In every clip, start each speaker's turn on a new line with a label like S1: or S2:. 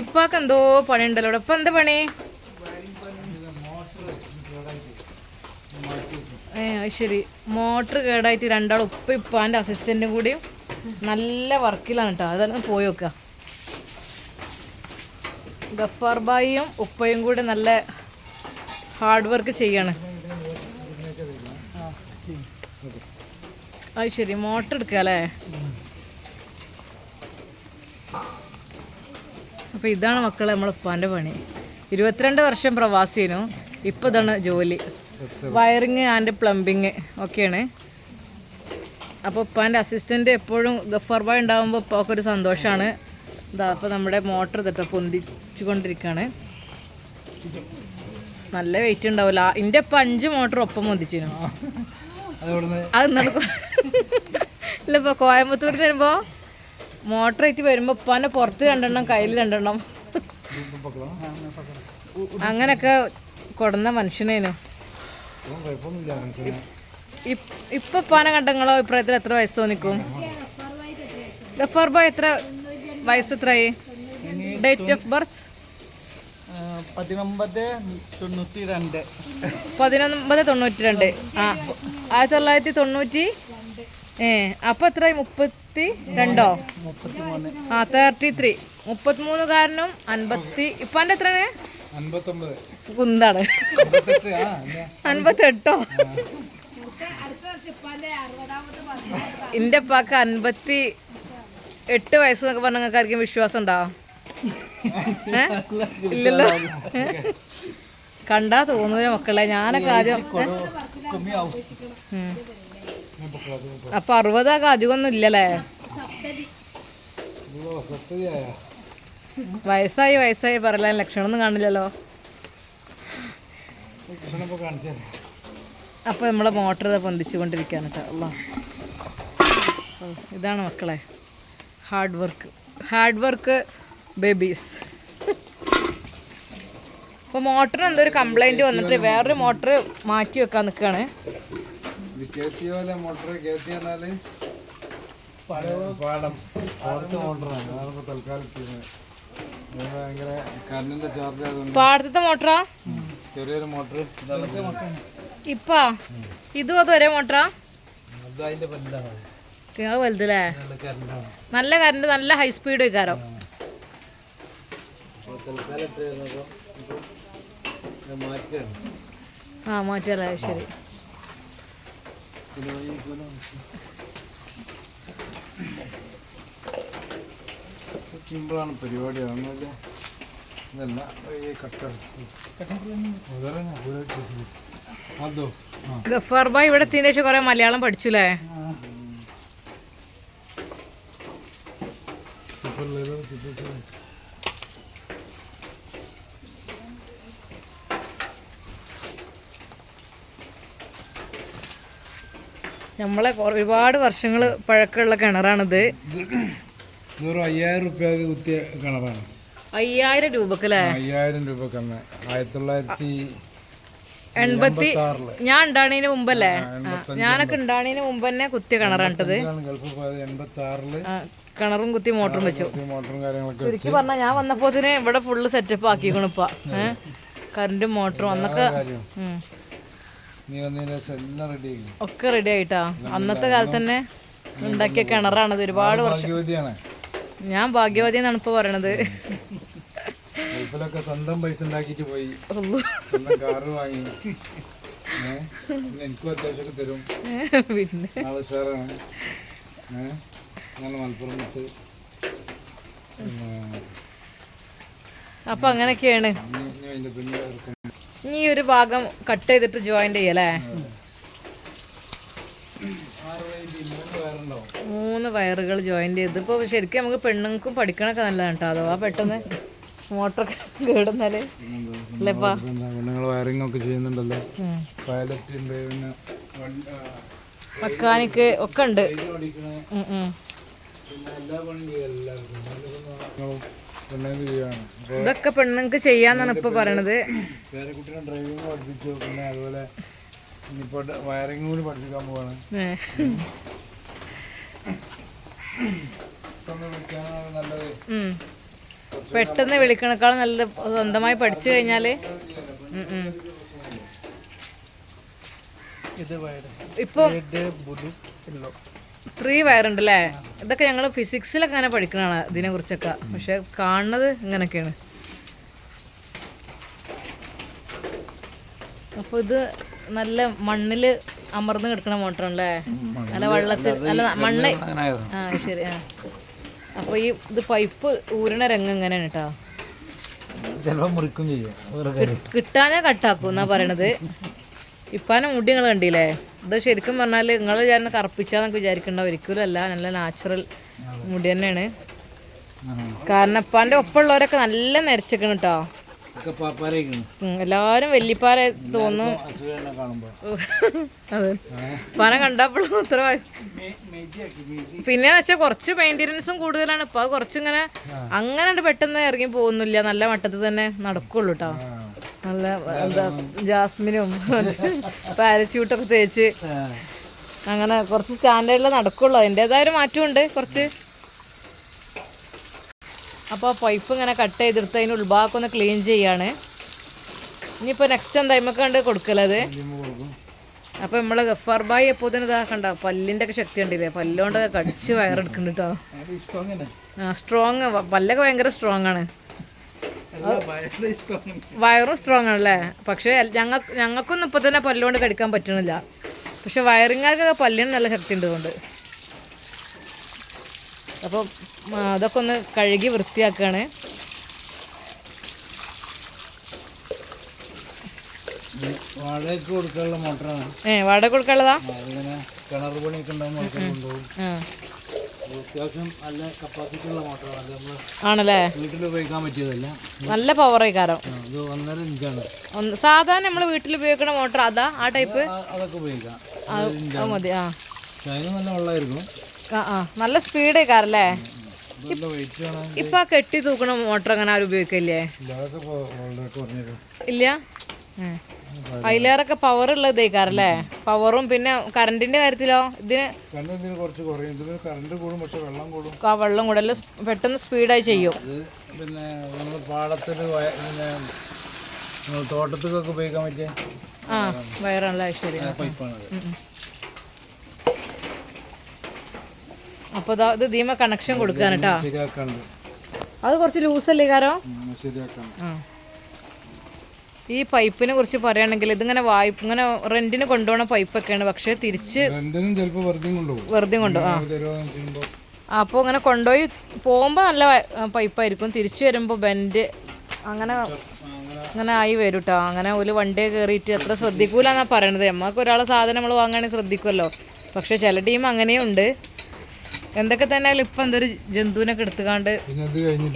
S1: ഇപ്പാക്ക് എന്തോ പണി ഉണ്ടല്ലോ ഇപ്പൊ എന്താ പണി? ഏ ശരി മോട്ടർ കേടായിട്ട് രണ്ടാളും ഉപ്പ ഇപ്പാന്റെ അസിസ്റ്റന്റും കൂടിയും നല്ല വർക്കിലാണ് കേട്ടോ അതൊന്ന് പോയി നോക്കുക ഗഫാർ ബായിയും ഉപ്പയും കൂടി നല്ല ഹാർഡ് വർക്ക് ചെയ്യാണ്. അത് ശരി മോട്ടർ എടുക്കുക അല്ലേ അപ്പോൾ ഇതാണ് മക്കളെ നമ്മളെ ഉപ്പാന്റെ പണി. ഇരുപത്തിരണ്ട് വർഷം പ്രവാസിനു ഇപ്പോൾ ഇതാണ് ജോലി. വയറിങ് ആൻഡ് പ്ലംബിങ് ഒക്കെയാണ്. അപ്പോൾ ഉപ്പാന്റെ അസിസ്റ്റന്റ് എപ്പോഴും ഗഫർ ബായ് ഉണ്ടാകുമ്പോൾ ഉപ്പാക്ക് ഒരു സന്തോഷമാണ് ഇതാ അപ്പോൾ നമ്മുടെ മോട്ടർ ഇതിട്ട് പൊന്തിച്ചു കൊണ്ടിരിക്കുകയാണ് നല്ല വെയിറ്റ് ഉണ്ടാവില്ല എന്റെ ഇപ്പം അഞ്ച് മോട്ടർ ഒപ്പം പൊന്തിച്ചിരുന്നു. അത് നടക്കും ഇല്ല ഇപ്പോൾ കോയമ്പത്തൂർ വരുമ്പോൾ ആയിട്ട് വരുമ്പോൾ ഉപ്പാന്റെ പുറത്ത് രണ്ടെണ്ണം കയ്യിൽ രണ്ടെണ്ണം. അങ്ങനൊക്കെ കൊടുന്ന മനുഷ്യനേനു ഇപ്- ഇപ്പൊ ഉപ്പാനെ കണ്ട നിങ്ങളോ അഭിപ്രായത്തിൽ എത്ര വയസ്സ് തോന്നിക്കും? ഗഫാർ ബോയ് എത്ര വയസ്സ് എത്രയായി ഡേറ്റ് ഓഫ് ബർത്ത്
S2: പതിനൊമ്പത് തൊണ്ണൂറ്റി രണ്ട്
S1: പതിനൊമ്പത് തൊണ്ണൂറ്റി രണ്ട് ആ ആയിരത്തി തൊള്ളായിരത്തി തൊണ്ണൂറ്റി ഏ അപ്പൊ എത്രയായി മുപ്പത്തി രണ്ടോ? ആ തേർട്ടി ത്രീ മുപ്പത്തിമൂന്നുകാരനും അൻപത്തി ഇപ്പാന്റെ എത്രയാണ്?
S2: അൻപത്തൊമ്പത്.
S1: കുന്താണ്. അൻപത്തെട്ടോ എന്റെ ഉപ്പാക്ക് അൻപത്തി എട്ട് വയസ്സ് എന്നൊക്കെ പറഞ്ഞ നിങ്ങൾക്ക് ആർക്കും വിശ്വാസം ഉണ്ടോ? ഏ? ഇല്ലല്ലോ? കണ്ടാ തോന്നൂല മക്കളെ ഞാനൊക്കെ ആദ്യം. അപ്പൊ അറുപതൊക്കെ അധികമൊന്നും ഇല്ലല്ലേ വയസ്സായി വയസ്സായി പറയാൻ ലക്ഷണമൊന്നും കാണില്ലല്ലോ. അപ്പോൾ നമ്മളെ മോട്ടർ ഇതാ പൊന്തിച്ചു കൊണ്ടിരിക്കുകയാണ് കേട്ടോ ഇതാണ് മക്കളെ. Hard work hard work babies അപ്പോൾ മോട്ടറിന് എന്തോ ഒരു കംപ്ലൈന്റ് വന്നിട്ട് വേറൊരു മോട്ടർ മാറ്റി വെക്കാൻ നിൽക്കുകയാണ്.
S2: പോലെ മോട്ടർ കയറ്റി പറഞ്ഞാൽ പാടം. പാടത്തെ മോട്ടറാണ്. അതാണ് തൽക്കാലം ഇട്ടിരുന്നത്. ഇത് ഭയങ്കര കറണ്ടിന്റെ ചാർജ് ആയതുകൊണ്ട്
S1: പാടത്തെ മോട്ടറാ?
S2: ചെറിയൊരു മോട്ടർ.
S1: ഇപ്പാ? ഇതും അത് ഒരേ മോട്ടറാ?
S2: അത്
S1: വലുതല്ലേ?
S2: നല്ല
S1: കറണ്ട് നല്ല ഹൈ സ്പീഡ്
S2: മാറ്റുകയാണ്
S1: ആ. മാറ്റല്ലേ ശരി.
S2: സിമ്പിളാണ് പരിപാടി അതൊന്നുമില്ല. ഇതല്ല കട്ടർ
S1: ഗഫാർ ബായ് ഇവിടെ എത്തിയതിന് ശേഷം കുറെ മലയാളം പഠിച്ചുല്ലേ?
S2: സൂപ്പർ
S1: നമ്മളെ ഒരുപാട് വർഷങ്ങൾ പഴക്കമുള്ള കിണറാണിത്.
S2: ഇതൊരു അയ്യായിരം റുപ്യക്ക് കുത്തിയ കിണറാണ്.
S1: അയ്യായിരം രൂപക്കല്ലേ?
S2: അയ്യായിരം രൂപക്ക് കന്ന് ആയിരത്തി തൊള്ളായിരത്തി
S1: എൺപത്തി ഞാൻ ഉണ്ടാണതിന് മുമ്പല്ലേ? ഞാനൊക്കെ ഉണ്ടാണതിന് മുമ്പ് തന്നെ കുത്തിയ കിണറാണിട്ടത്
S2: ഗൾഫ് പോയത്. എൺപത്തി
S1: ആറിൽ കിണറും കുത്തി മോട്ടറും വെച്ചു.
S2: മോട്ടറും കാര്യങ്ങളൊക്കെ
S1: ശരിക്കും പറഞ്ഞാൽ ഞാൻ വന്നപ്പോ ഇവിടെ ഫുള്ള് സെറ്റപ്പ് ആക്കിക്കണിപ്പ ഏഹ് കറണ്ടും മോട്ടറും അന്നൊക്കെ
S2: നീ വന്നതിന് ശേഷം എല്ലാം റെഡി ആക്കി
S1: ഒക്കെ റെഡി ആയിട്ടാ? അന്നത്തെ കാലത്ത് തന്നെ ഉണ്ടാക്കിയ കിണറാണത് ഒരുപാട് വർഷം.
S2: ഭാഗ്യവതിയാണ്.
S1: ഞാൻ ഭാഗ്യവതി എന്നാണ് ഇപ്പൊ പറയണത്.
S2: ഗൾഫിലൊക്കെ സ്വന്തം പൈസ ഉണ്ടാക്കിയിട്ട് പോയി. സ്വന്തം കാറ് വാങ്ങി. പിന്നെ എനിക്കും അത്യാവശ്യമൊക്കെ തരും.
S1: പിന്നെ.
S2: ആൾ ഉഷാറാണ്. ഏഹ് അങ്ങനെ മലപ്പുറം വിട്ട് പിന്നെ
S1: അപ്പൊ അങ്ങനെയൊക്കെയാണ്.
S2: ഇനി ഇനി അതിന്റെ പിന്നെ ഇറക്കും.
S1: ഇനി ഈ ഒരു ഭാഗം കട്ട് ചെയ്തിട്ട് ജോയിന്റ് ചെയ്യല്ലേ?
S2: മൂന്ന്
S1: വയറുകൾ ജോയിന്റ് ചെയ്ത്. ഇപ്പൊ ശരിക്കും നമുക്ക് പെണ്ണുങ്ങൾക്കും പഠിക്കണൊക്കെ നല്ലതാണ് കേട്ടോ അഥവാ പെട്ടെന്ന് മോട്ടർ കേടുന്നാൽ. അല്ലേപ്പാ
S2: നിങ്ങൾ വയറിംഗ് ഒക്കെ ചെയ്യുന്നുണ്ടല്ലോ. പൈലറ്റ് ഉണ്ട് പിന്നെ
S1: മെക്കാനിക്ക് ഒക്കെ ഉണ്ട്.
S2: എല്ലാ പണിയും എല്ലാവർക്കും.
S1: ഇതൊക്കെ പെണ്ണുങ്ങൾക്ക് ചെയ്യാന്നാണ് ഇപ്പൊ പറയണത്.
S2: പേരക്കുട്ടിനെ ഡ്രൈവിംഗ് പഠിപ്പിച്ചു പിന്നെ അതുപോലെ ഇനിയിപ്പോൾ വയറിംഗ് കൂടി പഠിപ്പിക്കാൻ പോവാണ്.
S1: ഏ.
S2: ഇതൊന്ന് വിളിക്കാനാണ് നല്ലത്.
S1: ഉം. പെട്ടെന്ന് വിളിക്കണേക്കാളും നല്ലത്. സ്വന്തമായി പഠിച്ചു കഴിഞ്ഞാൽ.
S3: ഇത്
S1: ത്രീ വയറുണ്ട് അല്ലേ ഇതൊക്കെ ഞങ്ങൾ ഫിസിക്സിലൊക്കെ അങ്ങനെ പഠിക്കണതാണ് ഇതിനെ കുറിച്ചൊക്കെ പക്ഷെ കാണുന്നത് ഇങ്ങനെയൊക്കെയാണ്. അപ്പോൾ ഇത് നല്ല മണ്ണിൽ അമർന്ന് കിടക്കണ മോട്ടറാണല്ലേ? നല്ല വെള്ളത്തിൽ നല്ല മണ്ണ് ആ ശരി ആ. അപ്പോൾ ഈ ഇത് പൈപ്പ് ഊരണ രംഗം ഇങ്ങനെയാണ് കേട്ടോ കിട്ടാനേ കട്ടാക്കും എന്നാ പറയണത്. ഇപ്പാനെ മുടി നിങ്ങൾ കണ്ടില്ലേ? ഇത് ശരിക്കും പറഞ്ഞാൽ നിങ്ങൾ ഞാൻ കറുപ്പിച്ചാന്നൊക്കെ വിചാരിക്കണ്ട ഒരിക്കലും അല്ല. നല്ല നാച്ചുറൽ മുടി തന്നെയാണ്. കാരണം ഇപ്പാന്റെ ഒപ്പമുള്ളവരൊക്കെ നല്ല നരച്ചിക്കണം കേട്ടോ വെല്ലിപ്പാറ എല്ലാവരും വല്യപ്പാര തോന്നും. അതെ. പന കണ്ടപ്പോഴും അത്ര പിന്നെ വെച്ചാൽ കുറച്ച് മെയിന്റെനൻസും കൂടുതലാണ്. ഇപ്പൊ കുറച്ച് ഇങ്ങനെ അങ്ങനെ പെട്ടെന്ന് ഇറങ്ങി പോകുന്നില്ല. നല്ല മട്ടത്തിൽ തന്നെ നടക്കുള്ളൂ കേട്ടോ നല്ല എന്താ ജാസ്മിനും പാരച്യൂട്ടൊക്കെ തേച്ച് അങ്ങനെ കുറച്ച് സ്റ്റാൻഡേർഡിൽ നടക്കുള്ളൂ. അതിന്റെതായ ഒരു മാറ്റമുണ്ട് കുറച്ച്. അപ്പോൾ പൈപ്പ് ഇങ്ങനെ കട്ട് ചെയ്തെടുത്ത് അതിന് ഉൾഭാഗം ഒന്ന് ക്ലീൻ ചെയ്യാണ്. ഇനിയിപ്പോൾ നെക്സ്റ്റ് എന്താ ഇമ്മക്ക് കണ്ട് കൊടുക്കലത്
S2: കൊടുക്കും
S1: അപ്പോൾ നമ്മൾ ഗഫാർ ബായി എപ്പോൾ തന്നെ ഇതാ കണ്ട പല്ലിന്റെ ഒക്കെ ശക്തി ഉണ്ടല്ലേ പല്ലുകൊണ്ട് കടിച്ച് വയറെടുക്കുന്നുണ്ട് കേട്ടോ ആ സ്ട്രോങ് പല്ലൊക്കെ ഭയങ്കര സ്ട്രോങ് ആണ്.
S3: വയറ്
S1: സ്ട്രോങ് ആണല്ലേ? പക്ഷേ ഞങ്ങൾക്ക് ഞങ്ങൾക്കൊന്നും ഇപ്പോൾ തന്നെ പല്ലുകൊണ്ട് കടിക്കാൻ പറ്റണില്ല. പക്ഷെ വയറിങ്ങാർക്കൊക്കെ പല്ലിന് നല്ല ശക്തി ഉണ്ട് അതുകൊണ്ട് അപ്പം അതൊക്കെ ഒന്ന് കഴുകി വൃത്തിയാക്കുകയാണ്
S2: വാടകയ്ക്ക് കൊടുക്കാനുള്ള മോട്ടറാണ്.
S1: ഏ വാടക കൊടുക്കാനുള്ളതാ?
S2: കിണർ പണിയൊക്കെ ഉണ്ടാകുമ്പോൾ കൊണ്ടുപോകും. അത്യാവശ്യം നല്ല കപ്പാസിറ്റി ഉള്ള മോട്ടറാണ്. നമ്മൾ
S1: ആണല്ലേ?
S2: വീട്ടിൽ ഉപയോഗിക്കാൻ പറ്റിയതല്ല.
S1: നല്ല പവർ
S2: ഇത് ഒന്നര ഇഞ്ചാണ്.
S1: സാധാരണ നമ്മൾ വീട്ടിൽ ഉപയോഗിക്കുന്ന മോട്ടർ അതാ? ആ ടൈപ്പ്
S2: അതൊക്കെ ഉപയോഗിക്കാം.
S1: മതി ആ.
S2: അതിന് നല്ല വെള്ളമായിരിക്കും
S1: ആ ആ. നല്ല സ്പീഡ് കാറല്ലേ ഇപ്പൊ കെട്ടി തൂക്കണ മോട്ടർ അങ്ങനെ ആരും ഉപയോഗിക്കില്ലേ? ഇല്ല. അതിലേറൊക്കെ പവർ ഉള്ളത് ഇതേക്കാറല്ലേ പവറും പിന്നെ കറണ്ടിന്റെ കാര്യത്തിലോ? ഇതിന്
S2: കണ്ണ് കുറച്ച് കുറയും. ഇതിന് കറണ്ട് കൂടും പക്ഷെ വെള്ളം കൂടും.
S1: ആ വെള്ളം കൂടല്ല പെട്ടെന്ന് സ്പീഡായി ചെയ്യും.
S2: പിന്നെ നമ്മൾ പാടത്തിൽ പിന്നെ തോട്ടത്തിലൊക്കെ ഉപയോഗിക്കാൻ പറ്റിയ
S1: ആ വയറാണല്ലേ ശരി അപ്പോൾ ഇത് ധീമ കണക്ഷൻ കൊടുക്കാൻ കേട്ടോ അത് കുറച്ച് ലൂസല്ലേ കാരോ ശരിയാക്കാം ഈ പൈപ്പിനെ കുറിച്ച് പറയുകയാണെങ്കിൽ ഇതിങ്ങനെ വായ്പ ഇങ്ങനെ റെന്റിന് കൊണ്ടുപോകണ പൈപ്പൊക്കെയാണ്. പക്ഷേ തിരിച്ച്
S2: വെറുതെ കൊണ്ടുപോകും.
S1: അപ്പോൾ ഇങ്ങനെ കൊണ്ടുപോയി പോകുമ്പോൾ നല്ല പൈപ്പായിരിക്കും. തിരിച്ചു വരുമ്പോൾ ബെൻഡ് അങ്ങനെ അങ്ങനെ ആയി വരും കേട്ടോ അങ്ങനെ ഒരു വണ്ടിയെ കയറിയിട്ട് അത്ര ശ്രദ്ധിക്കൂല എന്നാ പറയണത്. നമ്മൾക്ക് ഒരാളെ സാധനം നമ്മൾ വാങ്ങുകയാണെങ്കിൽ ശ്രദ്ധിക്കുമല്ലോ. പക്ഷേ ചില ടീം അങ്ങനെയുണ്ട്. എന്തൊക്കെ തന്നെ ഇപ്പം എന്തൊരു ജന്തുവിനൊക്കെ എടുത്തുകാണ്ട്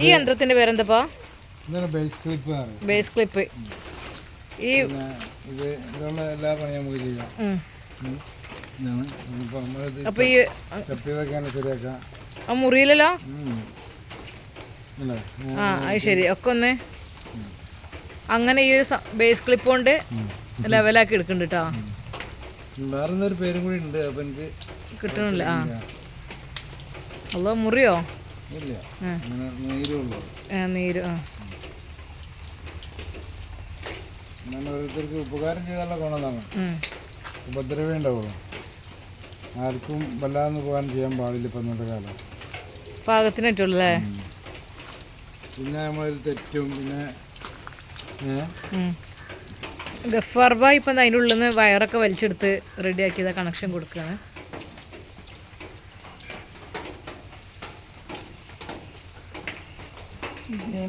S1: ഈ യന്ത്രത്തിന്റെ പേരെന്തപ്പാ?
S2: ഇതാണ് ബേസ് ക്ലിപ്പ്
S1: ബേസ് ക്ലിപ്പ്. ഈ
S2: ഇത് ഇതുള്ള എല്ലാ പണിയും നമുക്ക് ചെയ്യാം.
S1: അപ്പോൾ ഈ
S2: സ്റ്റെപ്പ് ചെയ്തൊക്കെയാണ് ശരിയാക്കാം.
S1: ആ മുറിയിലല്ലോ. ആ അത് ശരി. ഒക്കെ ഒന്ന് അങ്ങനെ ഈ ഒരു ബേസ് ക്ലിപ്പ് കൊണ്ട് ലെവലാക്കി എടുക്കുന്നുണ്ട് കേട്ടോ
S2: വേറെ പേരും കൂടി ഉണ്ട്. അപ്പൊ എനിക്ക്
S1: കിട്ടണില്ല ആ. അല്ലോ മുറിയോ?
S2: നീരുള്ളൂ.
S1: ആ, നീര് ആ.
S2: അങ്ങനെ ഓരോരുത്തർക്ക് ഉപകാരം ചെയ്താലുള്ള ഗുണതാണ്
S1: ഉം.
S2: ഉപദ്രവേ ഉണ്ടാവുള്ളൂ. ആർക്കും വല്ലാതെ പോകാൻ ചെയ്യാൻ പാടില്ല ഇപ്പം ഇന്നത്തെ കാലം.
S1: പാകത്തിന് പറ്റുള്ളൂ
S2: പിന്നെ നമ്മളൊരു തെറ്റും പിന്നെ.
S1: ഗഫാർ ബായ് ഇപ്പം അതിന്റെ ഉള്ളിൽ നിന്ന് വയറൊക്കെ വലിച്ചെടുത്ത് റെഡിയാക്കിയതാ കണക്ഷൻ കൊടുക്കുകയാണ്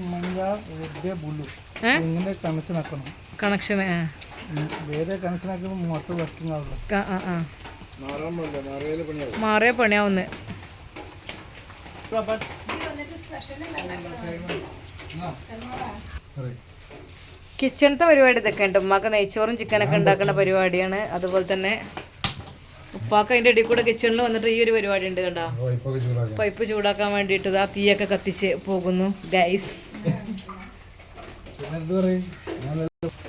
S3: മഞ്ഞ
S1: എങ്ങനെ
S3: ഇങ്ങനെ കണക്ഷൻ ആക്കണം.
S1: കണക്ഷൻ
S3: വേറെ കണക്ഷൻ ആക്കുമ്പോൾ വർക്കിംഗ് ആവില്ല
S1: മാറിയ പണിയാവുന്ന്. കിച്ചണത്തെ പരിപാടി ഇതൊക്കെ ഉണ്ട്. ഉമ്മാക്ക് നെയ്ച്ചോറും ചിക്കനൊക്കെ ഉണ്ടാക്കുന്ന പരിപാടിയാണ്. അതുപോലെ തന്നെ ഉപ്പാക്ക് അതിന്റെ ഇടയിൽ കൂടെ കിച്ചണിൽ വന്നിട്ട് ഈ ഒരു പരിപാടി ഉണ്ട് കണ്ടോ? പൈപ്പ് ചൂടാക്കാൻ വേണ്ടിട്ട് ആ തീയൊക്കെ കത്തിച്ച് പോകുന്നു ഗൈസ്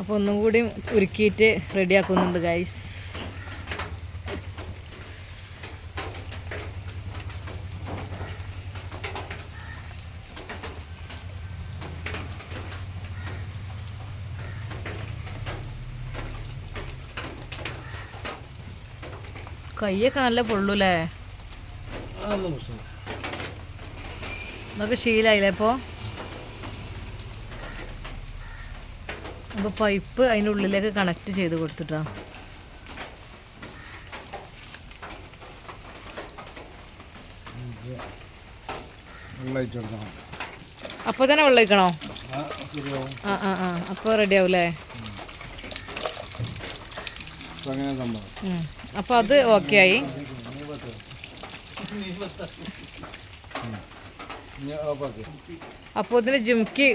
S1: അപ്പോൾ ഒന്നും കൂടി ഉരുക്കിയിട്ട് റെഡിയാക്കുന്നുണ്ട് ഗൈസ് കയ്യൊക്കെ നല്ല
S2: പൊള്ളൂല്ലേ
S1: നമുക്ക് ശീലായില്ലേ ഇപ്പോൾ അപ്പോൾ പൈപ്പ് അതിന്റെ ഉള്ളിലേക്ക് കണക്ട് ചെയ്ത് കൊടുത്തിട്ടാ. അപ്പോൾ തന്നെ വെള്ളം ഒഴിക്കണോ
S2: ആ
S1: ആ ആ അപ്പോൾ റെഡി ആവൂലേ? അപ്പോൾ അത് ഓക്കെ ആയി. അപ്പോൾ ഇതിന് ജിംക്ക്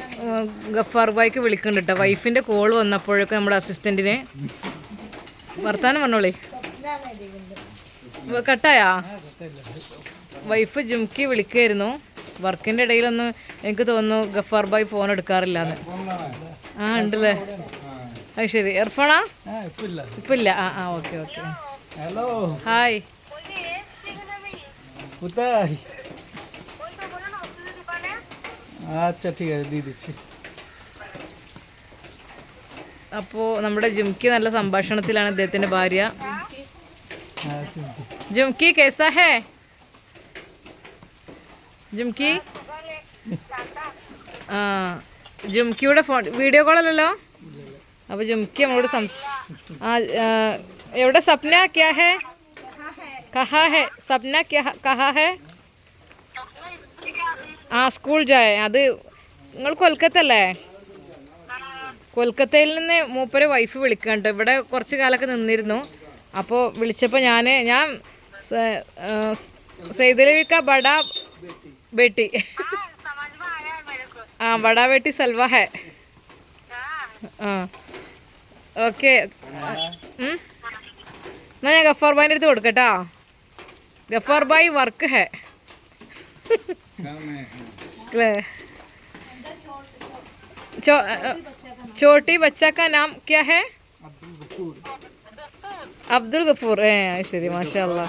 S1: ഗഫാർ ബായ്ക്ക് വിളിക്കുന്നുണ്ട് കേട്ടോ വൈഫിന്റെ കോൾ വന്നപ്പോഴൊക്കെ നമ്മുടെ അസിസ്റ്റന്റിനെ വർത്താനം വന്നോളേ കട്ടായാ? വൈഫ് ജിംക്ക് വിളിക്കുമായിരുന്നു വർക്കിന്റെ ഇടയിലൊന്നും എനിക്ക് തോന്നുന്നു ഗഫാർ ബായ് ഫോൺ എടുക്കാറില്ല ആ ഉണ്ടല്ലേ? അത് ശരി. എർഫോണാ ഇപ്പില്ല. ആ ആ ഓക്കെ ഓക്കെ.
S3: ഹലോ
S1: ഹായ്
S3: আচ্ছা ঠিক আছে দিয়ে দিচ্ছি
S1: അപ്പോൾ നമ്മുടെ ജിംക്ക് നല്ല സംഭാഷണത്തിലാണ് അദ്ദേഹത്തിൻ്റെ ഭാര്യ
S3: হ্যাঁ ঠিক আছে।
S1: ജിംക്കി കേസാ ഹേ ജിംക്കി ആ ജിംക്കിയുടെ ഫോൺ വീഡിയോ കോൾ അല്ലല്ലോ അപ്പോൾ ജിംക്കി നമ്മളോട് സംസ് ആ ആ, എവിടെ സപ്ന ക്യാ ഹേ കഹാ ഹേ സപ്ന ക്യാ കഹാ ഹേ ആ സ്കൂൾ ജായ അത് നിങ്ങൾ കൊൽക്കത്ത അല്ലേ കൊൽക്കത്തയിൽ നിന്ന് മൂപ്പര് വൈഫ് വിളിക്കുന്നുണ്ട്. ഇവിടെ കുറച്ച് കാലമൊക്കെ നിന്നിരുന്നു. അപ്പോൾ വിളിച്ചപ്പോൾ ഞാൻ ഞാൻ സ- ആ, സൈദലവിക്ക ബഡ ബേട്ടി. ആ ബട ബേട്ടി സൽവ ഹെ. ആ ഓക്കെ. എന്നാ ഞാൻ ഗഫാർ ബായിന്റെ അടുത്ത് കൊടുക്കട്ടാ. ഗഫാർ ബായി വർക്ക് ഹേ. അല്ലേ ചോ छोटी बच्चा का नाम क्या है അബ്ദുൽ ഗഫൂർ ഏ അത് ശരി മാഷാ അല്ലാ.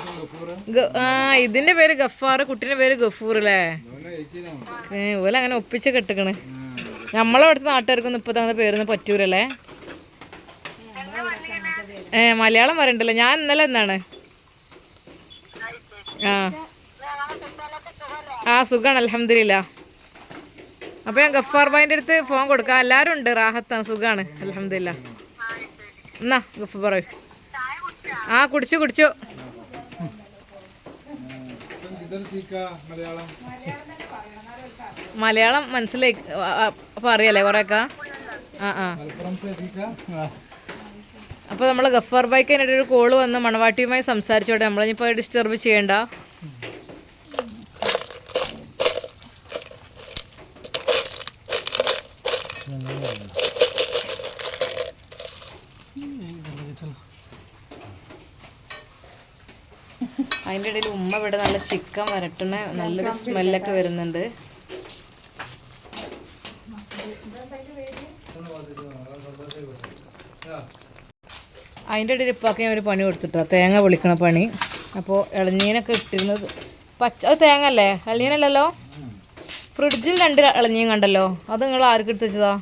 S1: ഗ- ആ ഇതിന്റെ പേര് ഗഫാർ കുട്ടീന്റെ പേര് ഗഫൂർ അല്ലേ ഏ ഓല അങ്ങനെ ഒപ്പിച്ച് കെട്ടിക്കണ് നമ്മളെ അവിടുത്തെ നാട്ടുകാർക്കൊന്നും ഇപ്പൊ തന്ന പേരൊന്നും പറ്റൂലല്ലേ ഏ മലയാളം പറയണ്ടല്ലോ ഞാൻ ഇന്നലെ എന്നാണ് ആ ആ സുഖാണ് അലഹമില്ല അപ്പൊ ഞാൻ ഗഫാർ ബായിന്റെ അടുത്ത് ഫോൺ കൊടുക്കാം. എല്ലാരും ഉണ്ട് റാഹത്താണ് സുഖാണ് അലഹമില്ല എന്നാ ഗഫ് പറയൂ ആ കുടിച്ചു കുടിച്ചു.
S2: മലയാളം
S1: മനസ്സിലായി അപ്പൊ അറിയാലേ കുറെയൊക്കെ? ആ ആ.
S2: മലപ്പുറം സേ സീക്ക
S1: അപ്പൊ നമ്മൾ ഗഫാർ ബൈക്ക് അതിനിടെ ഒരു കോൾ വന്ന് മണവാട്ടിയുമായി സംസാരിച്ചോട്ടെ. നമ്മളിപ്പോ ഡിസ്റ്റർബ് ചെയ്യണ്ട. അതിന്റെ ഇടയിൽ ഉമ്മ ഇവിടെ നല്ല ചിക്കൻ വരട്ടണ നല്ലൊരു സ്മെല്ലൊക്കെ വരുന്നുണ്ട്. അതിന്റെ ഇടയിൽ ഇപ്പാക്ക് ഞാൻ ഒരു പണി കൊടുത്തിട്ടോ തേങ്ങ പൊളിക്കണ പണി. അപ്പോൾ ഇളഞ്ഞീനൊക്കെ ഇട്ടിരുന്നത് പച്ച അത് തേങ്ങ അല്ലേ? ഇളഞ്ഞീനല്ലല്ലോ ഫ്രിഡ്ജിൽ രണ്ട് ഇളഞ്ഞിയും കണ്ടല്ലോ. അത് നിങ്ങൾ ആർക്ക് എടുത്ത് വെച്ചതാ?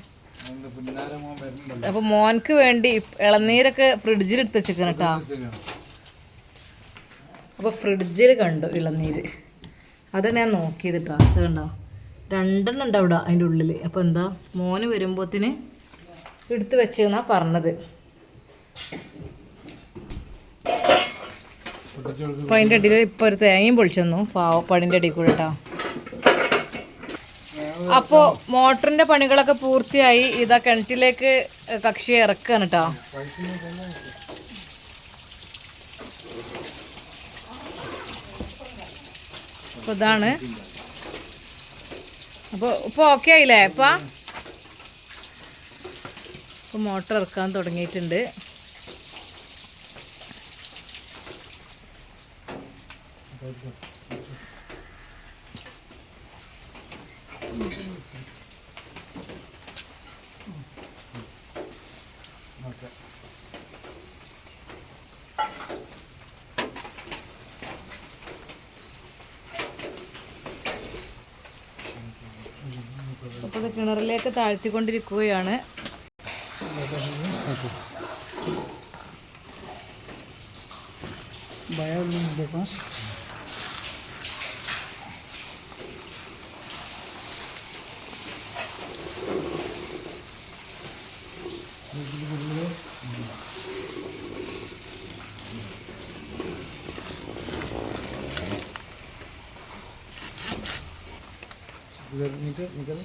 S1: അപ്പൊ മോൻക്ക് വേണ്ടി ഇളനീരൊക്കെ ഫ്രിഡ്ജിൽ എടുത്ത് വെച്ചിരിക്കണം കേട്ടാ അപ്പൊ ഫ്രിഡ്ജിൽ കണ്ടു ഇളനീര്. അത് ഞാൻ നോക്കിയത് കേട്ടോ അത് കണ്ടോ? രണ്ടെണ്ണം ഉണ്ട് അവിടെ അതിന്റെ ഉള്ളിൽ അപ്പോൾ എന്താ? മോന് വരുമ്പോത്തിന് എടുത്ത് വെച്ചെന്നാ പറഞ്ഞത്.
S2: അപ്പൊ
S1: അപ്പോൾ അതിന്റെ അടിയിൽ ഇപ്പോൾ ഒരു തേങ്ങയും പൊളിച്ചു തന്നു. പാവപ്പാടിന്റെ അടിയിൽ കൂടെ കേട്ടോ അപ്പോൾ മോട്ടറിന്റെ പണികളൊക്കെ പൂർത്തിയായി. ഇതാ കിണറ്റിലേക്ക് കക്ഷിയെ ഇറക്കാണ് കേട്ടോ അപ്പൊ ഇതാണ്. അപ്പൊ ഇപ്പൊ ഓക്കെ ആയില്ലേ? അപ്പ ഇപ്പൊ മോട്ടർ ഇറക്കാൻ തുടങ്ങിയിട്ടുണ്ട്.
S2: ഓക്കെ.
S1: അപ്പോൾ ഇത് കിണറിലേക്ക് താഴ്ത്തിക്കൊണ്ടിരിക്കുകയാണ്.
S3: ಭಯ
S2: इधर निकल निकल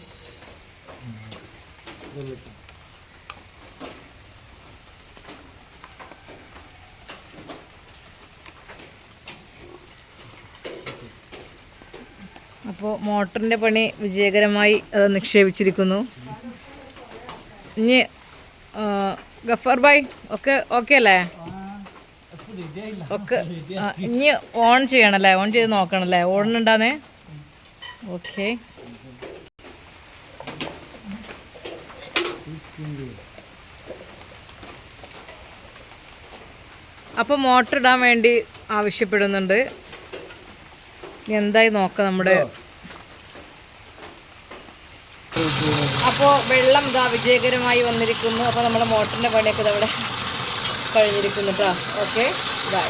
S2: इधर लेके
S1: അപ്പോൾ മോട്ടറിൻ്റെ പണി വിജയകരമായി അത് നിക്ഷേപിച്ചിരിക്കുന്നു ഇനി ആ, ഗഫാർ ഭായ് ഒക്കെ ഓക്കെ അല്ലേ ഒക്കെ ആ, ഇനി ഓൺ ചെയ്യണല്ലേ ഓൺ ചെയ്ത് നോക്കണല്ലേ ഓടുന്നുണ്ടാന്നേ ഓക്കെ അപ്പോൾ മോട്ടർ ഇടാൻ വേണ്ടി ആവശ്യപ്പെടുന്നുണ്ട്. എന്തായി നോക്കാം നമ്മുടെ അപ്പോൾ വെള്ളം ഇതാ വിജയകരമായി വന്നിരിക്കുന്നു. അപ്പോൾ നമ്മുടെ മോട്ടറിന്റെ പണിയൊക്കെ ഇതവിടെ കഴിഞ്ഞിരിക്കുന്നു കേട്ടോ ഓക്കെ ബൈ.